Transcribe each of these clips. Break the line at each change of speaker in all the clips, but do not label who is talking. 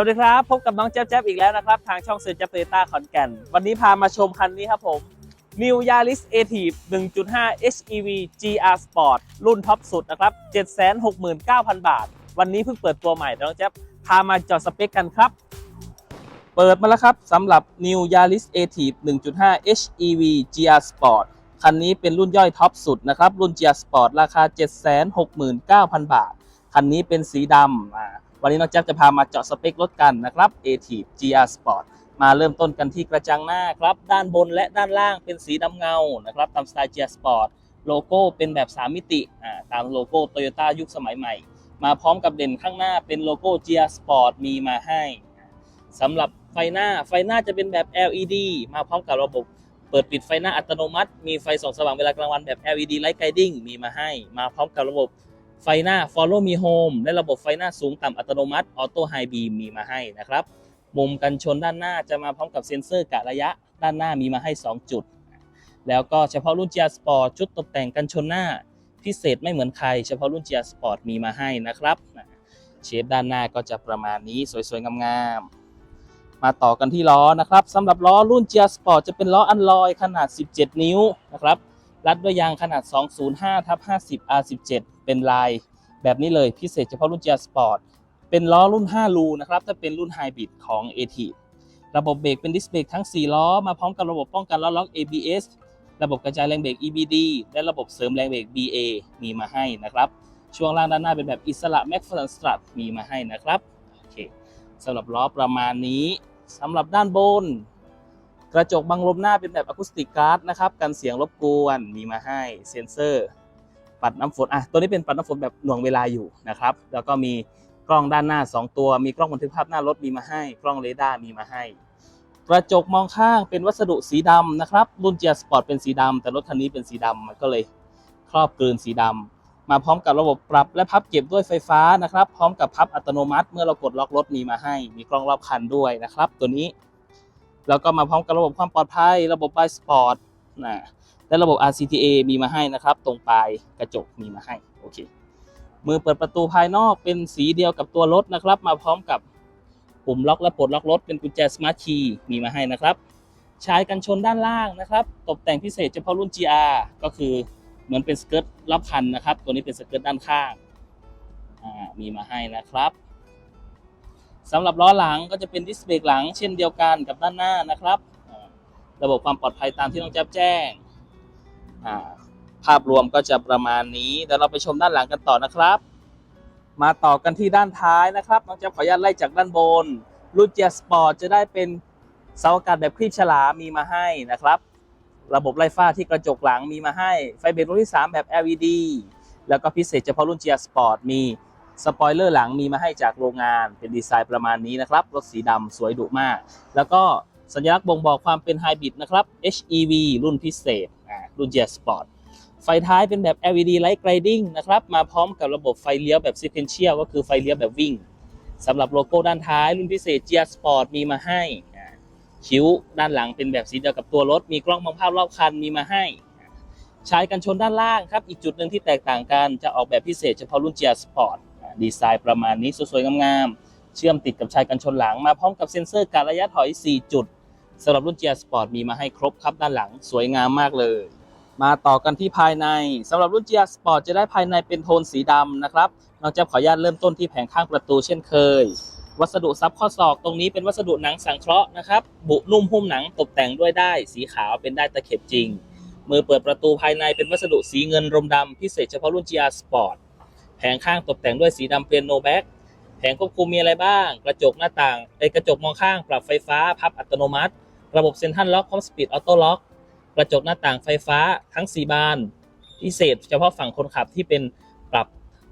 สวัสดีครับ พบกับน้องแจ๊บแจ๊บอีกแล้วนะครับ ทางช่องเซอร์จับเตต้าขอนแก่น วันนี้พามาชมคันนี้ครับผม New Yaris a t i v 1.5 HEV GR Sport รุ่นท็อปสุดนะครับ 769,000 บาท วันนี้เพิ่งเปิดตัวใหม่น้องแจ๊บพามาจอดสเปคกันครับ เปิดมาแล้วครับสำหรับ New Yaris a t i v 1.5 HEV GR Sport คันนี้เป็นรุ่นย่อยท็อปสุดนะครับ รุ่น GR Sport ราคา 769,000 บาท คันนี้เป็นสีดำ วันนี้น้องแจ๊บจะพามาเจาะสเปครถกันนะครับ a t i v GR Sport มาเริ่มต้นกันที่กระจังหน้าครับ ด้านบนและด้านล่างเป็นสีดำเงานะครับตามสไตล์ GR Sport โลโก้เป็นแบบ 3 มิติตามโลโก้ Toyota ยุคสมัยใหม่ มาพร้อมกับเด่นข้างหน้าเป็นโลโก้ GR Sport มีมาให้สำหรับไฟหน้าไฟหน้าจะเป็นแบบ LED มาพร้อมกับระบบเปิดปิดไฟหน้าอัตโนมัติ มีไฟส่องสว่างเวลากลางวันแบบ LED Light Guiding มีมาให้ มาพร้อมกับระบบ ไฟหน้า Follow Me Home และระบบไฟหน้าสูงต่ำอัตโนมัติ Auto High Beam มีมาให้นะครับ มุมกันชนด้านหน้าจะมาพร้อมกับเซ็นเซอร์กะระยะ ด้านหน้ามีมาให้ 2 จุด แล้วก็เฉพาะรุ่น GR Sport ชุดตกแต่งกันชนหน้า พิเศษไม่เหมือนใคร เฉพาะรุ่น GR Sport มีมาให้นะครับ เชฟด้านหน้าก็จะประมาณนี้สวยๆงามๆ มาต่อกันที่ล้อนะครับสำหรับล้อรุ่น GR Sport จะเป็นล้ออันลอยขนาด 17 นิ้วนะครับรัดด้วยยางขนาด 205ทับ50 R17 เป็นลายแบบนี้เลยพิเศษเฉพาะรุ่น GR Sport เป็นล้อรุ่น5รูนะครับถ้าเป็นรุ่นไฮบริดของ a t ระบบเบรกเป็นดิสเบรกทั้ง 4 ล้อ มาพร้อมกับระบบป้องกันล้อล็อก ABS ระบบกระจายแรงเบรก EBD และระบบเสริมแรงเบรก BA มีมาให้นะครับช่วงล่างด้านหน้าเป็นแบบอิสระ m a x f r ส Strut มีมาให้นะครับโอเคสำหรับล้อประมาณนี้สำหรับด้านบน กระจกบังลมหน้าเป็นแบบอะคูสติกการ์ดนะครับกันเสียงรบกวนมีมาให้เซ็นเซอร์ ปัดน้ำฝนอะตัวนี้เป็นปัดน้ำฝนแบบหน่วงเวลาอยู่นะครับ แล้วก็มีกล้องด้านหน้า 2 ตัว มีกล้องบันทึกภาพหน้ารถมีมาให้ กล้องเรดาร์มีมาให้ กระจกมองข้างเป็นวัสดุสีดำนะครับ รุ่นเจียสปอร์ตเป็นสีดำแต่รถคันนี้เป็นสีดำมันก็เลยครอบกลืนสีดำมาพร้อมกับระบบปรับและพับเก็บด้วยไฟฟ้านะครับ พร้อมกับพับอัตโนมัติ เมื่อเรากดล็อกรถมีมาให้ มีกล้องรอบคันด้วยนะครับ ตัวนี้ แล้วก็มาพร้อมกับระบบความปลอดภัย ระบบไบสปอร์ตนะ และระบบ RCTA มีมาให้นะครับ ตรงปลายกระจกมีมาให้โอเคมือเปิดประตูภายนอกเป็นสีเดียวกับตัวรถนะครับ มาพร้อมกับปุ่มล็อกและปลดล็อกรถเป็นกุญแจ Smart Key มีมาให้นะครับชายกันชนด้านล่างนะครับ ตกแต่งพิเศษเฉพาะรุ่น GR ก็คือเหมือนเป็นสเกิร์ตรอบคันนะครับ ตัวนี้เป็นสเกิร์ตด้านข้างมีมาให้นะครับสำหรับล้อหลังก็จะเป็นดิสเบรกหลังเช่นเดียวกันกับด้านหน้านะครับ ระบบความปลอดภัยตามที่น้องแจ๊บแจ้ง ภาพรวมก็จะประมาณนี้เดี๋ยวเราไปชมด้านหลังกันต่อนะครับ มาต่อกันที่ด้านท้ายนะครับน้องแจ๊ขออนุญาตไล่จากด้านบนรุ่นเจียสปอร์ตจะได้เป็นเสาอากาศแบบคลีบฉลามมีมาให้นะครับ ระบบไล่ฟ้าที่กระจกหลังมีมาให้ ไฟเบรกรุ่นที่ 3 แบบ LED แล้วก็พิเศษเฉพาะรุ่น GR Sport มีสปอยเลอร์หลังมีมาให้จากโรงงานเป็นดีไซน์ประมาณนี้นะครับ รถสีดำสวยดุมาก แล้วก็สัญลักษณ์บ่งบอกความเป็นไฮบริดนะครับ HEV รุ่นพิเศษ อ่ารุ่น GR Sport ไฟท้ายเป็นแบบ LED Light Guiding นะครับ มาพร้อมกับระบบไฟเลี้ยวแบบ Sequential ก็คือไฟเลี้ยวแบบวิ่งสำหรับโลโก้ด้านท้าย รุ่นพิเศษ GR Sport มีมาให้ คิ้วด้านหลังเป็นแบบสีเดียวกับตัวรถ มีกล้องมองภาพรอบคันมีมาให้ชายกันชนด้านล่างครับ อีกจุดหนึ่งที่แตกต่างกัน จะออกแบบพิเศษเฉพาะรุ่น GR Sport อ่าดีไซน์ประมาณนี้สวยๆงามๆเชื่อมติดกับชายกันชนหลังมาพร้อมกับเซ็นเซอร์การระยะถอย 4 จุดสำหรับรุ่น GR Sport มีมาให้ครบครับด้านหลังสวยงามมากเลย มาต่อกันที่ภายในสำหรับรุ่น GR Sport จะได้ภายในเป็นโทนสีดำนะครับน้องแจ๊บขออนุญาตเริ่มต้นที่แผงข้างประตูเช่นเคย วัสดุซับข้อศอกตรงนี้เป็นวัสดุหนังสังเคราะห์นะครับ บุนุ่มหุ้มหนังตกแต่งด้วยได้สีขาวเป็นได้ตะเข็บจริง มือเปิดประตูภายในเป็นวัสดุสีเงินรมดำพิเศษเฉพาะรุ่น GR Sport แผงข้างตกแต่งด้วยสีดำเปียโนแบ็กแผงควบคุมมีอะไรบ้าง กระจกหน้าต่างไอกระจกมองข้าง ปรับไฟฟ้า พับอัตโนมัติ ระบบเซ็นทรัลล็อกคอมสปีดออโต้ล็อก กระจกหน้าต่างไฟฟ้าทั้ง 4 บาน พิเศษเฉพาะฝั่งคนขับที่เป็นปรับ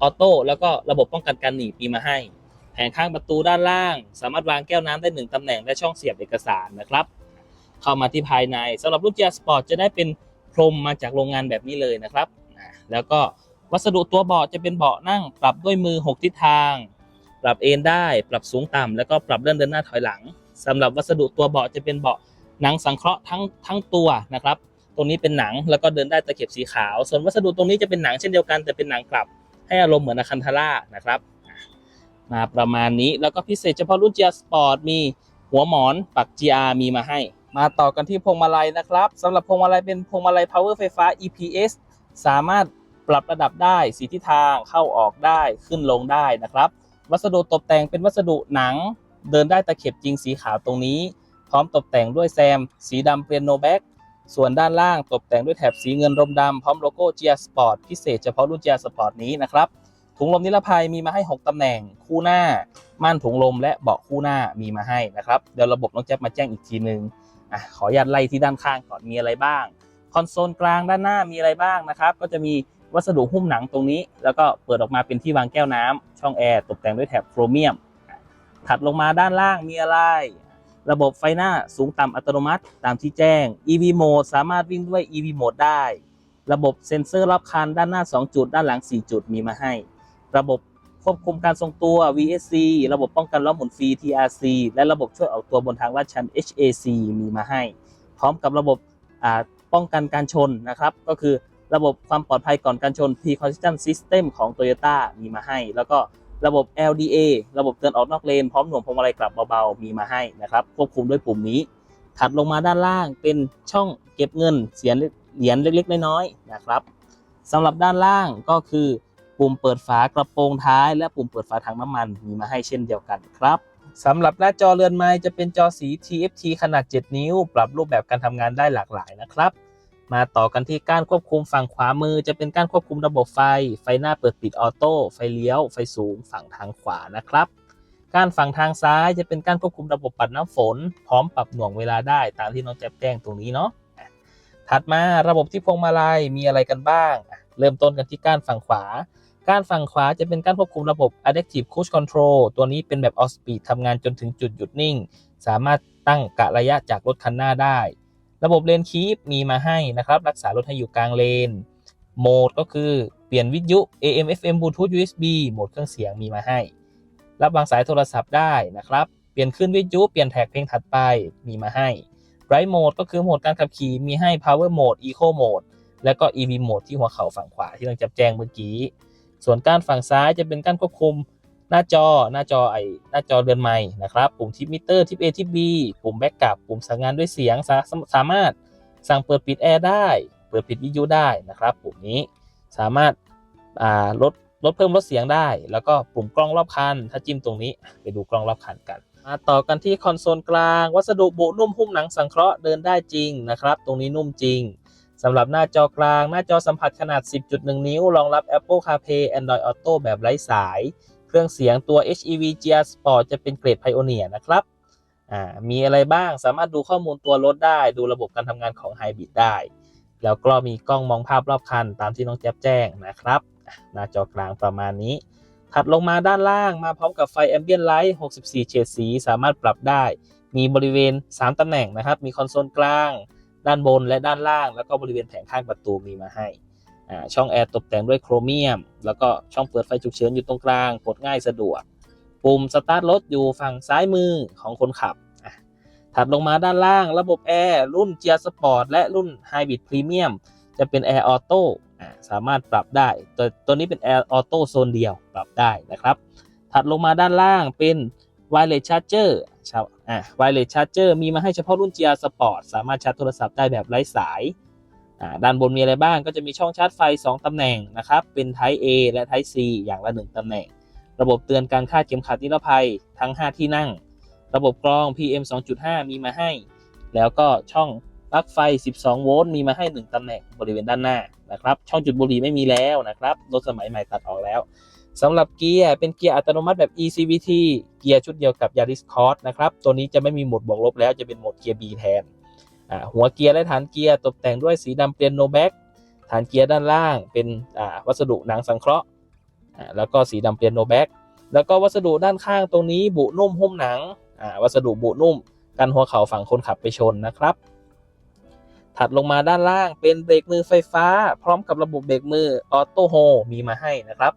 ออโต้แล้วก็ระบบป้องกันการหนีบมีมาให้ แผงข้างประตูด้านล่าง สามารถวางแก้วน้ำได้หนึ่งตำแหน่งและช่องเสียบเอกสารนะครับ เข้ามาที่ภายในสำหรับรุ่น GR Sport จะได้เป็นพรมมาจากโรงงานแบบนี้เลยนะครับ แล้วก็วัสดุตัวเบาะจะเป็นเบาะนั่ง ปรับด้วยมือ 6 ทิศทาง ปรับเอนได้ ปรับสูงต่ำแล้วก็ปรับเลื่อนเดินหน้าถอยหลังสำหรับวัสดุตัวเบาะจะเป็นเบาะ หนังสังเคราะห์ทั้งทั้งตัวนะครับ ตรงนี้เป็นหนังแล้วก็เดินได้ตะเข็บสีขาว ส่วนวัสดุตรงนี้จะเป็นหนังเช่นเดียวกันแต่เป็นหนังกลับ ให้อารมณ์เหมือนอาคันทาร่านะครับมาประมาณนี้แล้วก็พิเศษเฉพาะรุ่น GR Sport มีหัวหมอนปัก GR มีมาให้ มาต่อกันที่พวงมาลัยนะครับสำหรับพวงมาลัยเป็นพวงมาลัย power ไฟฟ้า EPS สามารถปรับระดับได้สีทิศทางเข้าออกได้ขึ้นลงได้นะครับ วัสดุตกแต่งเป็นวัสดุหนัง เดินได้ตะเข็บจริงสีขาวตรงนี้ พร้อมตกแต่งด้วยแซม สีดำเปียโนแบ็กส่วนด้านล่างตกแต่งด้วยแถบสีเงินรมดำพร้อมโลโก้ GR Sport พิเศษเฉพาะรุ่น GR Sport นี้นะครับถุงลมนิรภัยมีมาให้ 6ตำแหน่งคู่หน้า ม่านถุงลมและเบาะคู่หน้ามีมาให้นะครับเดี๋ยวระบบน้องแจ๊บมาแจ้งอีกทีนึงอะขออนุญาตไล่ที่ด้านข้างก่อนมีอะไรบ้าง คอนโซลกลางด้านหน้ามีอะไรบ้างนะครับ ก็จะมีวัสดุหุ้มหนังตรงนี้ แล้วก็เปิดออกมาเป็นที่วางแก้วน้ำช่องแอร์ตกแต่งด้วยแถบโครเมียม ถัดลงมาด้านล่างมีอะไร ระบบไฟหน้าสูงต่ำอัตโนมัติตามที่แจ้ง EV Mode สามารถวิ่งด้วย EV Mode ได้ ระบบเซ็นเซอร์รอบคันด้านหน้า 2 จุด ด้านหลัง 4 จุดมีมาให้ ระบบควบคุมการทรงตัว VSC ระบบป้องกันล้อหมุนฟรี TRC และระบบช่วยออกตัวบนทางลาดชัน HAC มีมาให้ พร้อมกับระบบป้องกันการชนนะครับ ก็คือระบบความปลอดภัยก่อนการชน Pre-Collision System ของ Toyota มีมาให้ แล้วก็ ระบบ LDA ระบบเตือนออกนอกเลน พร้อมหน่วงพวงมาลัยกลับเบาๆ มีมาให้นะครับ ควบคุมด้วยปุ่มนี้ ถัดลงมาด้านล่างเป็นช่องเก็บเงินเสียนเหรียญเล็กๆ น้อยๆนะครับสำหรับด้านล่างก็คือ ปุ่มเปิดฝากระโปรงท้าย และปุ่มเปิดฝาถังน้ำมันมีมาให้เช่นเดียวกันครับสำหรับหน้าจอเรือนไม้จะเป็นจอสี TFT ขนาด 7 นิ้ว ปรับรูปแบบการทำงานได้หลากหลายนะครับ มาต่อกันที่การควบคุมฝั่งขวามือ จะเป็นการควบคุมระบบไฟ ไฟหน้าเปิดปิดออโต้ ไฟเลี้ยว ไฟสูงฝั่งทางขวานะครับ การฝั่งทางซ้ายจะเป็นการควบคุมระบบปัดน้ำฝน พร้อมปรับหน่วงเวลาได้ตามที่น้องแจ๊บแจ้งตรงนี้เนาะ ถัดมาระบบที่พวงมาลัยมีอะไรกันบ้าง เริ่มต้นกันที่ก้านฝั่งขวาก้านฝั่งขวาจะเป็นการควบคุมระบบ Adaptive Cruise Control ตัวนี้เป็นแบบ All Speed ทำงานจนถึงจุดหยุดนิ่ง สามารถตั้งกะระยะจากรถคันหน้าได้ ระบบเลนคีปมีมาให้นะครับ รักษารถให้อยู่กลางเลน โหมดก็คือเปลี่ยนวิทยุ AM FM Bluetooth USB โหมดเครื่องเสียงมีมาให้ รับวางสายโทรศัพท์ได้นะครับ เปลี่ยนขึ้นวิทยุ เปลี่ยนแท็กเพลงถัดไปมีมาให้ Bright Mode ก็คือโหมดการขับขี่มีให้ Power Mode Eco Mode แล้วก็ EV Mode ที่หัวเข่าฝั่งขวาที่เราจับแจ้งเมื่อกี้ ส่วนก้ารฝั่งซ้ายจะเป็นก้ารควบคุม หน้าจอหน้าจอไอหน้าจอเรือนไม้นะครับปุ่มทิปมิเตอร์ทิป A ทิป B ปุ่มแบ็กกลับปุ่มสั่งงานด้วยเสียงสาสามารถสั่งเปิดปิดแอร์ได้ เปิดปิดวิทยุได้นะครับ ปุ่มนี้สามารถาลดลดเพิ่มลดเสียงได้ แล้วก็ปุ่มกล้องรอบคัน ถ้าจิ้มตรงนี้ไปดูกล้องรอบคันกัน มาต่อกันที่คอนโซลกลาง วัสดุบุนุ่มหุ้มหนังสังเคราะห์เดินได้จริงนะครับ ตรงนี้นุ่มจริงสำหรับหน้าจอกลาง หน้าจอสัมผัสขนาด 10.1 นิ้ว รองรับ Apple CarPlay Android Auto แบบไร้สาย เครื่องเสียงตัว HEV GR Sport จะเป็นเกรด Pioneer นะครับอ่ามีอะไรบ้างสามารถดูข้อมูลตัวรถได้ ดูระบบการทำงานของ Hybrid ได้ แล้วก็มีกล้องมองภาพรอบคัน ตามที่น้องแจ๊บแจ้งนะครับ หน้าจอกลางประมาณนี้ ถัดลงมาด้านล่างมาพร้อมกับไฟ Ambient Light 64 เฉดสี สามารถปรับได้ มีบริเวณ 3ตำแหน่งนะครับ มีคอนโซลกลาง ด้านบนและด้านล่าง แล้วก็บริเวณแผงข้างประตูมีมาให้ ช่องแอร์ตกแต่งด้วยโครเมียม แล้วก็ช่องเปิดไฟฉุกเฉินอยู่ตรงกลางกดง่ายสะดวก ปุ่มสตาร์ทรถอยู่ฝั่งซ้ายมือของคนขับ ถัดลงมาด้านล่างระบบแอร์รุ่น GR Sport และรุ่น Hybrid Premium จะเป็นแอร์ออโต้สามารถปรับได้ ตัวตัวนี้เป็นแอร์ออโต้โซนเดียวปรับได้นะครับ ถัดลงมาด้านล่างเป็น Wireless Charger ชาวอะ Wireless Charger มีมาให้เฉพาะรุ่น GR Sport สามารถชาร์จโทรศัพท์ได้แบบไร้สาย ด้านบนมีอะไรบ้างก็จะมีช่องชาร์จไฟ 2 ตำแหน่งนะครับ เป็น Type A และ Type C อย่างละ 1 ตำแหน่ง ระบบเตือนการคาดเข็มขัดนิรภัยทั้ง 5 ที่นั่ง ระบบกรอง PM 2.5 มีมาให้ แล้วก็ช่องปลั๊กไฟ 12 โวลต์มีมาให้ 1 ตำแหน่งบริเวณด้านหน้านะครับ ช่องจุดบุหรี่ไม่มีแล้วนะครับ รถสมัยใหม่ตัดออกแล้วสำหรับเกียร์เป็นเกียร์อัตโนมัติแบบ ECVT เกียร์ชุดเดียวกับ Yaris Cross นะครับ ตัวนี้จะไม่มีโหมดบวกลบแล้วจะเป็นโหมดเกียร์ B แทน หัวเกียร์และฐานเกียร์ตกแต่งด้วยสีดำเปลี่ยนโนแบ็กฐานเกียร์ด้านล่างเป็นวัสดุหนังสังเคราะห์แล้วก็สีดำเปลี่ยนโนแบ็กแล้วก็วัสดุด้านข้างตรงนี้บุนุ่มหุ้มหนังวัสดุบุนุ่ม กันหัวเข่าฝั่งคนขับไปชนนะครับ ถัดลงมาด้านล่างเป็นเบรกมือไฟฟ้า พร้อมกับระบบเบรกมือออโต้โฮมีมาให้นะครับ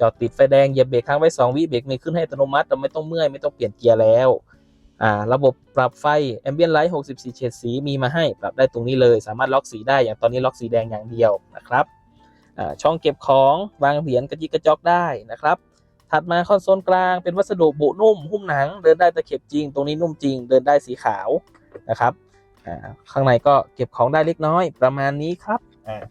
จอดติดไฟแดงเหยียบเบรกค้างไว้ 2 วิเบรกมือขึ้นให้อัตโนมัติเราไม่ต้องเมื่อยไม่ต้องเปลี่ยนเกียร์แล้ว ระบบปรับไฟ Ambient Light 64 เฉดสีมีมาให้ปรับได้ตรงนี้เลย สามารถล็อกสีได้อย่างตอนนี้ล็อกสีแดงอย่างเดียวนะครับช่องเก็บของวางเหรียญกระจิกกระจอกได้นะครับ ถัดมาคอนโซลกลางเป็นวัสดุบุนุ่ม หุ้มหนัง เดินได้ตะเข็บจริง ตรงนี้นุ่มจริง เดินได้สีขาวนะครับข้างในก็เก็บของได้เล็กน้อยประมาณนี้ครับอ่า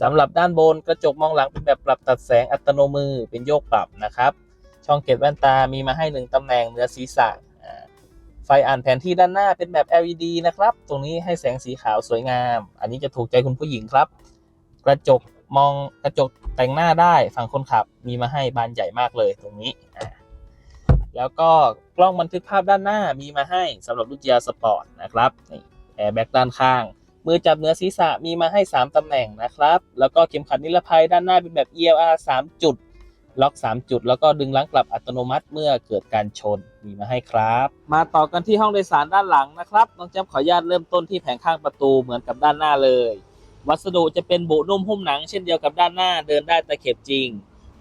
สำหรับด้านบนกระจกมองหลังเป็นแบบปรับตัดแสงอัตโนมือเป็นโยกปรับนะครับ ช่องเก็บแว่นตามีมาให้หนึ่งตำแหน่งเหนือศีรษะ ไฟอ่านแผนที่ด้านหน้าเป็นแบบ LED นะครับ ตรงนี้ให้แสงสีขาวสวยงาม อันนี้จะถูกใจคุณผู้หญิงครับ กระจกมองกระจกแต่งหน้าได้ฝั่งคนขับมีมาให้บานใหญ่มากเลยตรงนี้ แล้วก็กล้องบันทึกภาพด้านหน้ามีมาให้สำหรับรุ่น GR Sport นะครับแอร์แบ็กด้านข้าง มือจับเหนือศีรษะมีมาให้ 3ตำแหน่งนะครับ แล้วก็เข็มขัดนิรภัยด้านหน้าเป็นแบบ ELR 3 จุด ล็อก 3 จุด แล้วก็ดึงล้างกลับอัตโนมัติเมื่อเกิดการชนมีมาให้ครับ มาต่อกันที่ห้องโดยสารด้านหลังนะครับน้องแจ๊บขออนุญาตเริ่มต้นที่แผงข้างประตูเหมือนกับด้านหน้าเลย วัสดุจะเป็นบุนุ่มหุ้มหนังเช่นเดียวกับด้านหน้าเดินได้ตะเข็บจริง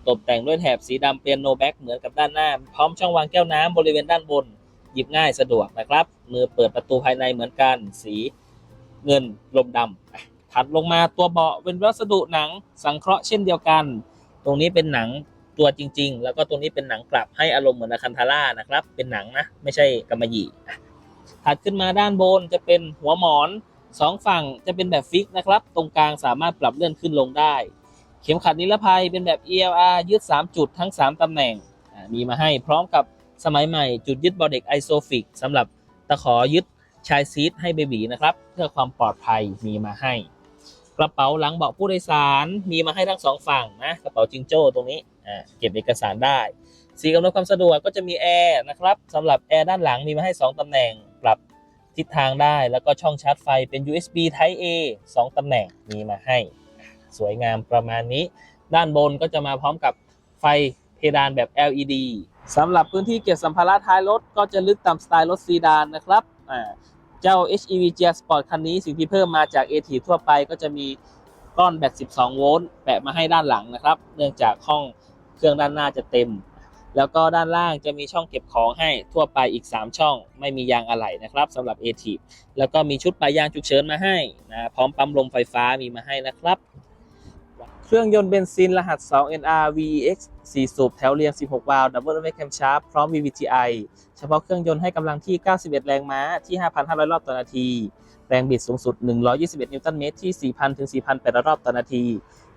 ตกแต่งด้วยแถบสีดำเปียโนแบ็กเหมือนกับด้านหน้า พร้อมช่องวางแก้วน้ำบริเวณด้านบน หยิบง่ายสะดวกนะครับ มือเปิดประตูภายในเหมือนกัน สีเงินลมดำอะถัดลงมาตัวเบาะเป็นวัสดุหนังสังเคราะห์เช่นเดียวกัน ตรงนี้เป็นหนัง ตัวจริง ๆ แล้วก็ตรงนี้เป็นหนังกลับให้อารมณ์เหมือนอาคันทาร่านะครับ เป็นหนังนะไม่ใช่กำมะหยี่ถัดขึ้นมาด้านบนจะเป็นหัวหมอนสองฝั่งจะเป็นแบบฟิกนะครับ ตรงกลางสามารถปรับเลื่อนขึ้นลงได้ เข็มขัดนิรภัยเป็นแบบ ELR ยึด 3 จุดทั้ง 3 ตำแหน่ง มีมาให้พร้อมกับสมัยใหม่จุดยึดบอเด็กไอโซฟิกสำหรับตะขอยึดชายซีทให้เบบีนะครับ เพื่อความปลอดภัยมีมาให้ กระเป๋าหลังเบาะผู้โดยสารมีมาให้ทั้งสองฝั่งนะกระเป๋าจิงโจ้ตรงนี้ เก็บเอกสารได้ สีกำหนดความสะดวกก็จะมีแอร์นะครับสำหรับแอร์ด้านหลังมีมาให้ 2 ตำแหน่งปรับทิศทางได้ แล้วก็ช่องชาร์จไฟเป็น USB Type A 2 ตำแหน่งมีมาให้ สวยงามประมาณนี้ ด้านบนก็จะมาพร้อมกับไฟเพดานแบบ LED สำหรับพื้นที่เก็บสัมภาระท้ายรถก็จะลึกตามสไตล์รถซีดานนะครับเจ้า HEV GR Sport คันนี้สิ่งที่เพิ่มมาจาก a t ทั่วไปก็จะมีก้อนแบต 12 โวลต์แปะมาให้ด้านหลังนะครับ เนื่องจากห้อง เครื่องด้านหน้าจะเต็ม แล้วก็ด้านล่างจะมีช่องเก็บของให้ทั่วไปอีก 3 ช่อง ไม่มียางอะไหล่นะครับสำหรับ a t แล้วก็มีชุดปลายยางฉุกเฉินมาให้นะพร้อมปั๊มลมไฟฟ้ามีมาให้นะครับ เครื่องยนต์เบนซินรหัส 2 NR VEX 4 สูบแถวเรียง 16 วาล์ว Double Overhead Camshaft พร้อม VVTi เฉพาะเครื่องยนต์ให้กำลังที่ 91 แรงม้าที่ 5,500 รอบต่อนาที แรงบิดสูงสุด 121 นิวตันเมตรที่ 4,000 ถึง 4,800 รอบต่อนาที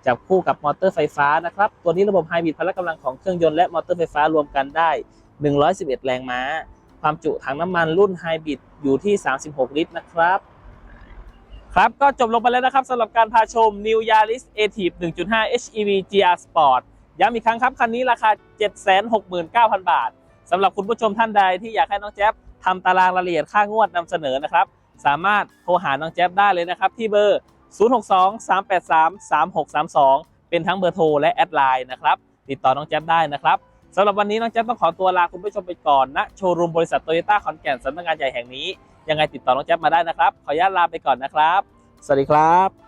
จับคู่กับมอเตอร์ไฟฟ้านะครับ ตัวนี้ระบบไฮบริดพละกำลังของเครื่องยนต์และมอเตอร์ไฟฟ้ารวมกันได้ 111 แรงม้า ความจุถังน้ำมันรุ่นไฮบริดอยู่ที่ 36 ลิตรนะครับ ครับก็จบลงไปแล้วนะครับสำหรับการพาชม New Yaris a t i v 1.5 HEV GR Sport ย้ำอีกครั้งครับ คันนี้ราคา 769,000 บาทสำหรับคุณผู้ชมท่านใดที่อยากให้น้องแจ๊บทำตารางรายละเอียดค่างวดนำเสนอนะครับ สามารถโทรหาน้องแจ๊บได้เลยนะครับที่เบอร์ 062-383-3632 เป็นทั้งเบอร์โทรและแอดไลน์นะครับ ติดต่อน้องแจ๊บได้นะครับสำหรับวันนี้น้องแจ๊บต้องขอตัวลาคุณผู้ชมไปก่อนณโชว์รูมบริษัทโตโยต้าขอนแก่นสำนักงานใหญ่แห่งนี้ ยังไงติดต่อน้องแจ๊บมาได้นะครับ ขออนุญาตลาไปก่อนนะครับ สวัสดีครับ